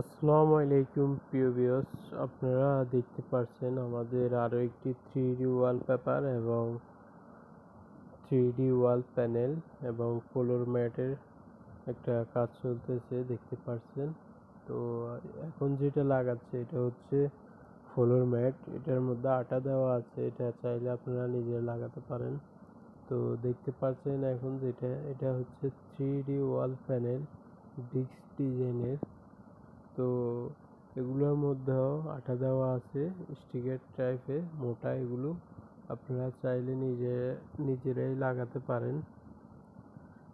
আসসালামু আলাইকুম, প্রিয় ভিউয়ার্স আপনারা দেখতে পাচ্ছেন আমাদের আরও একটি থ্রি ডি ওয়ালপেপার এবং থ্রি ডি ওয়াল প্যানেল এবং ফ্লোর ম্যাটের একটা কাজ চলতেছে, দেখতে পাচ্ছেন তো এখন যেটা লাগাচ্ছে এটা হচ্ছে ফ্লোর ম্যাট এটার মধ্যে আটা দেওয়া আছে, এটা চাইলে আপনারা নিজে লাগাতে পারেন। তো দেখতে পাচ্ছেন এখন যেটা, এটা হচ্ছে three D wall panel disc ডিজাইনের তো এগুলোর মধ্যেও আঠা দেওয়া আছে, স্টিকের টাইপের মোটা এগুলো। আপনারা চাইলে নিজে, নিজেরাই লাগাতে পারেন।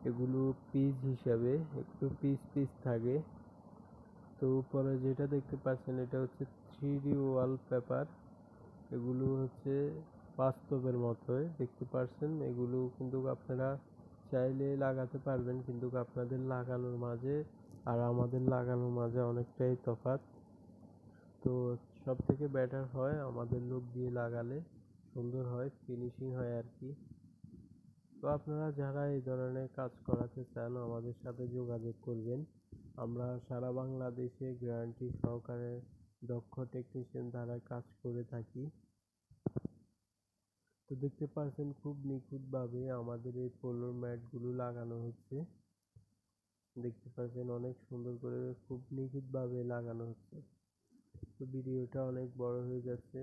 এগুলো পিস হিসাবে, একটু পিস পিস থাকে। তো উপরে যেটা দেখতে পাচ্ছেন, এটা হচ্ছে থ্রি ডি ওয়াল পেপার এগুলো হচ্ছে বাস্তবের মতোই, দেখতে পাচ্ছেন এগুলো কিন্তু আপনারা চাইলে লাগাতে পারবেন, কিন্তু আপনাদের লাগানোর মাঝে আর আমাদের লাগানোর মাঝে অনেকটাই তফাৎ। তো সব থেকে বেটার হয় আমাদের লোক দিয়ে লাগালে, সুন্দর হয় ফিনিশিং হয় আর কি। তো আপনারা যারা এই ধরনের কাজ করাতে চান, আমাদের সাথে যোগাযোগ করবেন। আমরা সারা বাংলাদেশে গ্যারান্টি সহকারে দক্ষ টেকনিশিয়ান দ্বারা কাজ করে থাকি। তো দেখতে পাচ্ছেন খুব নিখুঁতভাবে আমাদের এই পোলোর ম্যাটগুলো লাগানো হচ্ছে। দেখতে পাচ্ছেন অনেক সুন্দর করে খুব নিখুঁতভাবে লাগানো হচ্ছে। তো ভিডিওটা অনেক বড় হয়ে যাচ্ছে।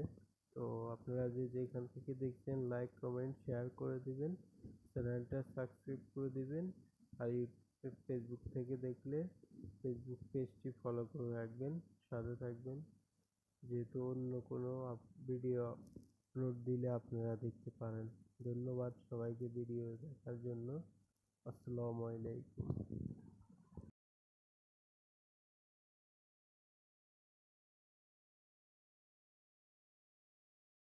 তো আপনারা যে যেখান থেকে দেখছেন লাইক কমেন্ট শেয়ার করে দিবেন, চ্যানেলটা সাবস্ক্রাইব করে দিবেন। আর ফেসবুক থেকে দেখলে ফেসবুক পেজটি ফলো করে রাখবেন, সাথে থাকবেন। যেহেতু অন্য কোনো ভিডিও আপলোড দিলে আপনারা দেখতে পারেন। ধন্যবাদ সবাইকে ভিডিও দেখার জন্য। আসসালামু আলাইকুম।